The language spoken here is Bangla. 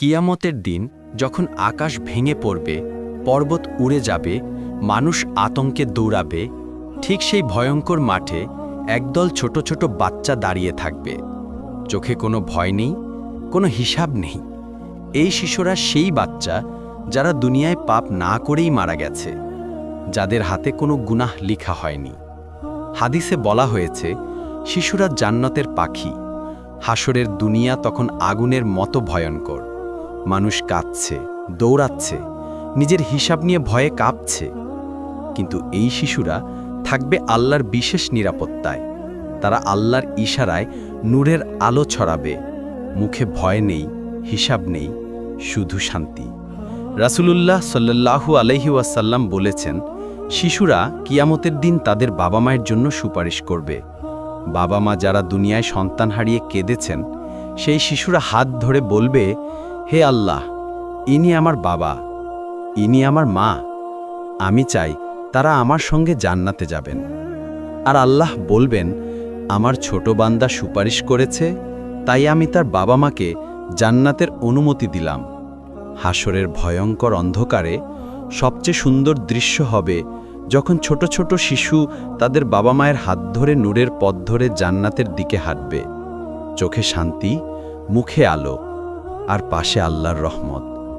কিয়ামতের দিন যখন আকাশ ভেঙে পড়বে, পর্বত উড়ে যাবে, মানুষ আতঙ্কে দৌড়াবে, ঠিক সেই ভয়ঙ্কর মাঠে একদল ছোট ছোট বাচ্চা দাঁড়িয়ে থাকবে। চোখে কোনো ভয় নেই, কোনো হিসাব নেই। এই শিশুরা সেই বাচ্চা যারা দুনিয়ায় পাপ না করেই মারা গেছে, যাদের হাতে কোনো গুনাহ লিখা হয়নি। হাদিসে বলা হয়েছে, শিশুরা জান্নাতের পাখি হাসরের দুনিয়া তখন আগুনের মতো ভয়ঙ্কর। মানুষ কাঁদছে, দৌড়াচ্ছে, নিজের হিসাব নিয়ে ভয়ে কাঁপছে। কিন্তু এই শিশুরা থাকবে আল্লাহর বিশেষ নিরাপত্তায়। তারা আল্লাহর ইশারায় নূরের আলো ছড়াবে। মুখে ভয় নেই, হিসাব নেই, শুধু শান্তি। রাসূলুল্লাহ সাল্লাল্লাহু আলাইহি ওয়াসাল্লাম বলেছেন, শিশুরা কিয়ামতের দিন তাদের বাবা মায়ের জন্য সুপারিশ করবে। বাবা মা যারা দুনিয়ায় সন্তান হারিয়ে কেঁদেছেন সেই শিশুরা হাত ধরে বলবে, হে আল্লাহ, ইনি আমার বাবা, ইনি আমার মা, আমি চাই তারা আমার সঙ্গে জান্নাতে যাবেন। আর আল্লাহ বলবেন, আমার ছোট বান্দা সুপারিশ করেছে, তাই আমি তার বাবা মাকে জান্নাতের অনুমতি দিলাম। হাসরের ভয়ঙ্কর অন্ধকারে সবচেয়ে সুন্দর দৃশ্য হবে যখন ছোট ছোট শিশু তাদের বাবা মায়ের হাত ধরে নূরের পথ ধরে জান্নাতের দিকে হাঁটবে। চোখে শান্তি মুখে আলো আর পাশে আল্লাহর রহমত।